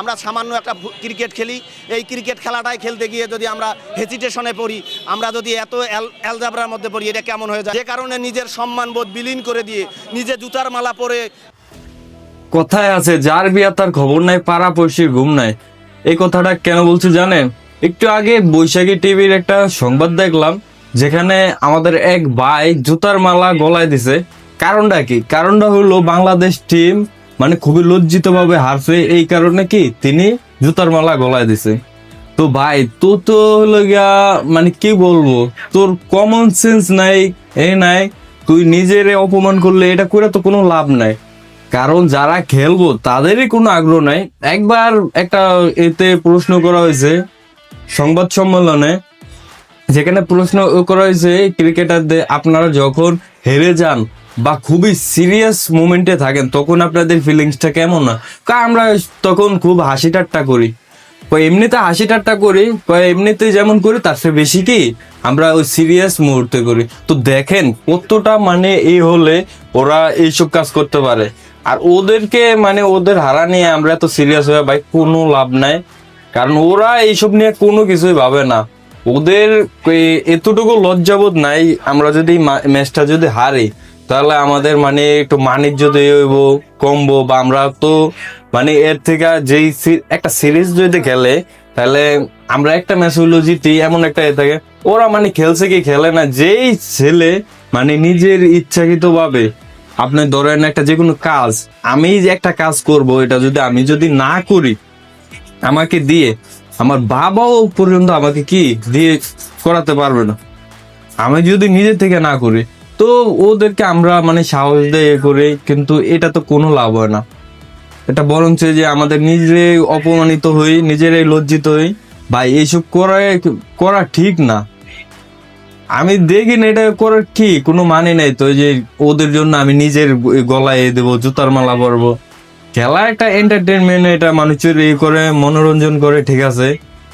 আমরা সামান্য একটা ক্রিকেট খেলি। এই ক্রিকেট খেলাটাই খেলতে গিয়ে যদি আমরা হেজিটেশনে পড়ি, আমরা যদি এত অ্যালজাবরার মধ্যে পড়ি, এটা কেমন হয়ে যায়? যে কারণে নিজের সম্মানবোধ বিলীন করে দিয়ে নিজে জুতার মালা পরে কথায় আছে, যার বিয়া তার খবর নাই পাড়া পড়শির ঘুম নাই। এই কথাটা কেন বলছি জানেন? একটু আগে বৈশাখী টিভির একটা সংবাদ দেখলাম, যেখানে আমাদের এক ভাই জুতার মালা গলায় দিছে। কারণটা কি? কারণটা হলো বাংলাদেশ টিম মানে খুবই লজ্জিত ভাবে হারছে। এই কারণে কি তিনি জুতার মালা গলায় দিছে। তো ভাই, তো তো হলো গিয়া মানে কি বলব? তোর কমন সেন্স নাই, এ নাই, তুই নিজের অপমান করলে এটা করে তো কোনো লাভ নাই। কারণ যারা খেলব, তাদেরই কোনো আগ্রহ নাই। একবার একটা এতে প্রশ্ন করা হয়েছে, সংবাদ সম্মেলনে, যেখানে প্রশ্ন করা হয়েছে ক্রিকেটারদের আপনারা যখন হেরে যান বা খুবই সিরিয়াস মুমেন্টে থাকেন, তখন আপনাদের ফিলিংসটা কেমন না আমরা তখন খুব হাসি ঠাট্টা করি এমনিতে হাসি ঠাট্টা করি এমনিতে যেমন করি, তার চেয়ে বেশি কি? আমরা ওই সিরিয়াস মুহূর্তে করি। তো দেখেন কতটা মানে এই হলে ওরা এইসব কাজ করতে পারে। আর ওদেরকে মানে ওদের হারা নিয়ে আমরা এত সিরিয়াস হয়ে ভাই, কোনো লাভ নাই। কারণ ওরা এইসব নিয়ে কোনো কিছুই ভাবে না। ওদের এতটুকু লজ্জাবোধ নাই, আমরা যদি ম্যাচটা যদি হারি তাহলে আমাদের মানে একটু মানিজ্য দিয়ে হইব, কমবো বা আমরা তো মানে এর থেকে যেই একটা সিরিজ যদি খেলে, তাহলে আমরা একটা ম্যাচ হইল জিতি এমন একটা এ থাকে, ওরা মানে খেলছে কি খেলে না, যেই ছেলে মানে নিজের ইচ্ছাকৃত ভাবে আপনি ধরেন একটা যে কোনো কাজ, আমি যে একটা কাজ করব, এটা যদি আমি যদি না করি, আমাকে দিয়ে, আমার বাবাও পর্যন্ত আমাকে কি দিয়ে করাতে পারবে না। আমি যদি নিজে থেকে না করি তো ওদেরকে আমরা মানে সাহস দিয়ে করে, কিন্তু এটা তো কোনো লাভ হয় না। এটা বরঞ্চ যে আমাদের নিজেরাই অপমানিত হই, নিজেরাই লজ্জিত হই। ভাই, এইসব করা করা ঠিক না। আমি দেখি না এটা করার কি, কোনো মানে নাই তো যে ওদের জন্য আমি নিজের গলায় দেবো, জুতার মালা পরবো। খেলা একটা এন্টারটেনমেন্ট এটা মানুষের ইয়ে করে, মনোরঞ্জন করে, ঠিক আছে।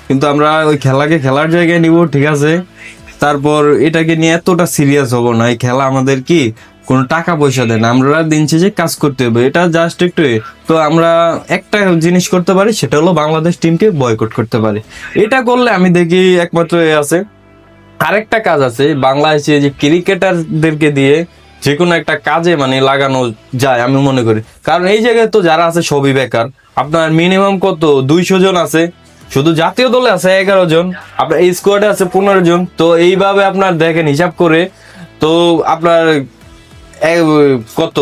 কিন্তু আমরা ওই খেলাকে খেলার জায়গায় নিব, ঠিক আছে। তারপর এটাকে নিয়ে এতটা সিরিয়াস হব না, এই খেলা আমাদের কি কোনো টাকা পয়সা দেয় না। আমরা দিন শেষে কাজ করতে হবে, এটা জাস্ট একটু তো আমরা একটা জিনিস করতে পারি, সেটা হলো বাংলাদেশ টিমকে বয়কট করতে পারি। এটা করলে আমি দেখি একমাত্র এ আছে। আরেকটা কাজ আছে, বাংলাদেশে যে ক্রিকেটারদেরকে দিয়ে যে কোনো একটা কাজে মানে লাগানো যায়, আমি মনে করি। কারণ এই জায়গায় তো যারা আছে সবই বেকার। আপনার মিনিমাম কত? দুইশো জন আছে। শুধু জাতীয় দলে আছে এগারো জন, আপনার এই স্কোয়াডে আছে পনেরো জন। তো এইভাবে আপনার দেখেন, হিসাব করে তো আপনার কত?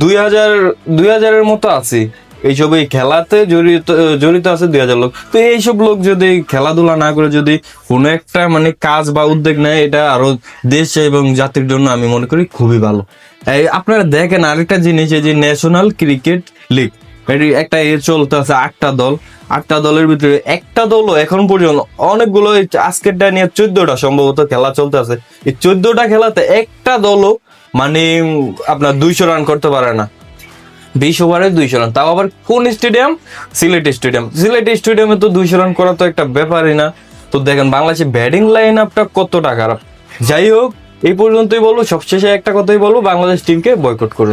দুই হাজার, দুই হাজারের মতো আছে। এইসব এই খেলাতে জড়িত জড়িত আছে দুই হাজার লোক। তো এইসব লোক যদি খেলাধুলা না করে যদি কোনো একটা মানে কাজ বা উদ্যোগ নেয়, এটা আরও দেশ এবং জাতির জন্য আমি মনে করি খুবই ভালো। আপনারা দেখেন আরেকটা জিনিস, এই যে ন্যাশনাল ক্রিকেট লিগ একটা এ চলতে আছে আটটা দল। আটটা দলের ভিতরে একটা দলও এখন পর্যন্ত অনেকগুলো আজকেরটা নিয়ে চোদ্দটা সম্ভবত খেলা চলতে আছে। এই চোদ্দটা খেলাতে একটা দলও মানে আপনার দুইশো রান করতে পারে না। বিশ ওভারে দুইশো রান তাও আবার কোন স্টেডিয়াম সিলেট স্টেডিয়াম সিলেট স্টেডিয়ামে তো দুইশো রান করা তো একটা ব্যাপারই না। তো দেখেন বাংলাদেশের ব্যাটিং লাইন আপটা কতটা খারাপ। যাই হোক, এই পর্যন্তই বলব। সবশেষে একটা কথাই বলব, বাংলাদেশ টিমকে বয়কট করুন।